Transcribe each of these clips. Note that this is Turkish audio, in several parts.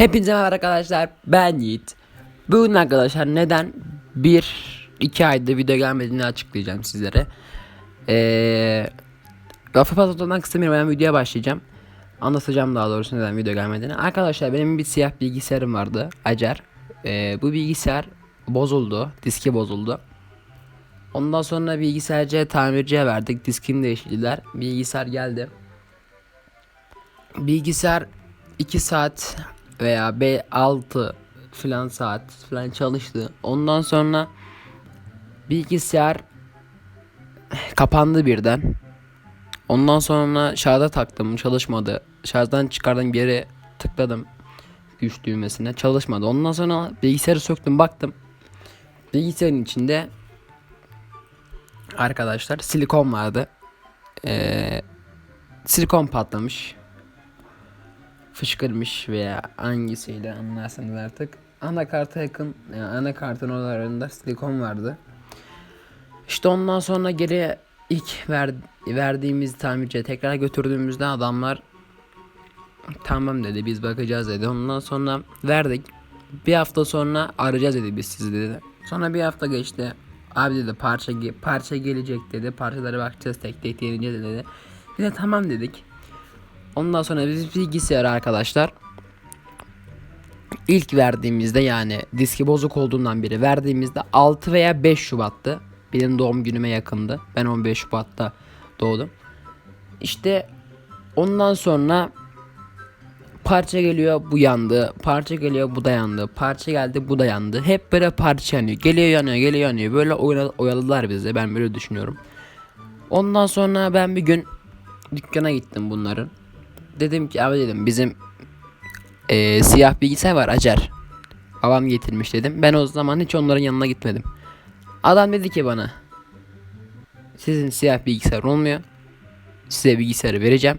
Hepinize merhaba arkadaşlar. Ben Yiğit. Bugün arkadaşlar neden bir iki ayda video gelmediğini açıklayacağım sizlere. Lafı fazla tutmak istemiyorum hemen videoya başlayacağım. Anlatacağım daha doğrusu neden video gelmediğini. Arkadaşlar benim bir siyah bilgisayarım vardı Acer. Eee, Bu bilgisayar bozuldu diski bozuldu. Ondan sonra bilgisayarcıya tamirciye verdik diskini değiştirdiler. Bilgisayar geldi. Bilgisayar 2 saat veya 5 6 filan saat filan çalıştı. Ondan sonra bilgisayar kapandı birden. Ondan sonra şarja taktım çalışmadı. Şarjdan çıkardım yere tıkladım güç düğmesine çalışmadı. Ondan sonra bilgisayarı söktüm baktım. Bilgisayarın içinde arkadaşlar silikon vardı. Ee, silikon patlamış fışkırmış veya hangisiyle anlarsanız artık anakarta yakın yani anakartın oralarında silikon vardı. İşte ondan sonra geri ilk ver, verdiğimiz tamirciye tekrar götürdüğümüzde adamlar tamam dedi biz bakacağız dedi. Ondan sonra verdik. Bir hafta sonra arayacağız dedi biz sizi dedi. Sonra bir hafta geçti. Abi dedi parça parça gelecek dedi. Parçalara bakacağız tek tek deneyeceğiz dedi. Biz de tamam dedik. Ondan sonra biz bilgisayar arkadaşlar ilk verdiğimizde yani diski bozuk olduğundan beri verdiğimizde 6 veya 5 Şubat'tı. Benim doğum günüme yakındı. Ben 15 Şubat'ta doğdum. İşte ondan sonra parça geliyor bu yandı. Parça geliyor bu da yandı. Parça geldi bu da yandı. Hep böyle parça yanıyor. Geliyor yanıyor geliyor yanıyor. Böyle oyala- oyaladılar bizi. Ben böyle düşünüyorum. Ondan sonra ben bir gün dükkana gittim bunların. Dedim ki abi dedim bizim eee, siyah bilgisayar var Acer. Babam getirmiş dedim. Ben o zaman hiç onların yanına gitmedim. Adam dedi ki bana sizin siyah bilgisayar olmuyor. Size bilgisayarı vereceğim.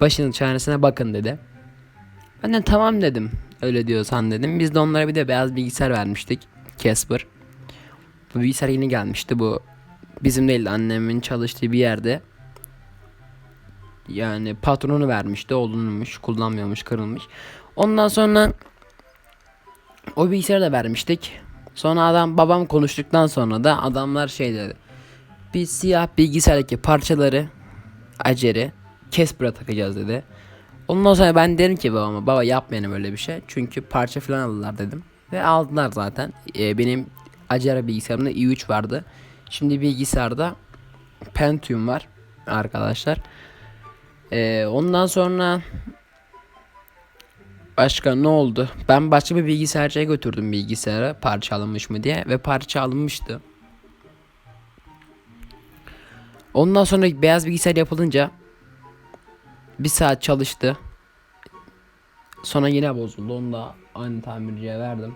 Başının çaresine bakın dedi. Ben de tamam dedim. Öyle diyorsan dedim. Biz de onlara bir de beyaz bilgisayar vermiştik. Casper. Bu bilgisayar yeni gelmişti bu. Bizim değil de annemin çalıştığı bir yerde. Yani patronu vermişti. Olunmuş, kullanmıyormuş, kırılmış. Ondan sonra o bilgisayarı da vermiştik. Sonra adam babam konuştuktan sonra da adamlar şey dedi. Biz siyah bilgisayardaki parçaları aceri Casper'a takacağız dedi. Ondan sonra ben dedim ki babama baba yapmayalım öyle bir şey. Çünkü parça falan aldılar dedim. Ve aldılar zaten. Ee, benim Acera bilgisayarımda i3 vardı. Şimdi bilgisayarda Pentium var arkadaşlar. Ee, ondan sonra başka ne oldu? Ben başka bir bilgisayarcıya götürdüm bilgisayarı parça alınmış mı diye ve parça alınmıştı. Ondan sonra beyaz bilgisayar yapılınca bir saat çalıştı. Sonra yine bozuldu. Onu da aynı tamirciye verdim.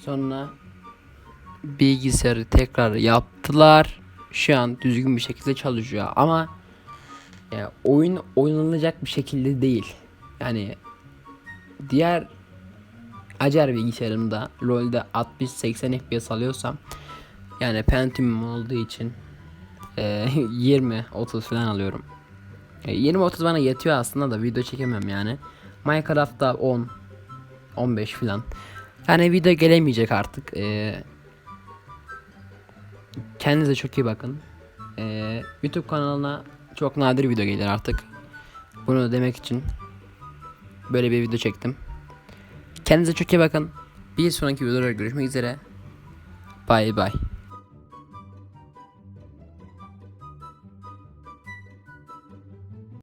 Sonra bilgisayarı tekrar yaptılar. Şu an düzgün bir şekilde çalışıyor ama yani oyun oynanacak bir şekilde değil. Yani diğer Acer bilgisayarımda LoL'de 60-80 FPS alıyorsam yani Pentium olduğu için e, 20-30 falan alıyorum. E, 20-30 bana yetiyor aslında da video çekemem yani. Minecraft'ta 10 15 falan. Yani video gelemeyecek artık. E, kendinize çok iyi bakın. E, YouTube kanalına çok nadir video gelir artık. Bunu demek için böyle bir video çektim. Kendinize çok iyi bakın. Bir sonraki videoda görüşmek üzere. Bay bay.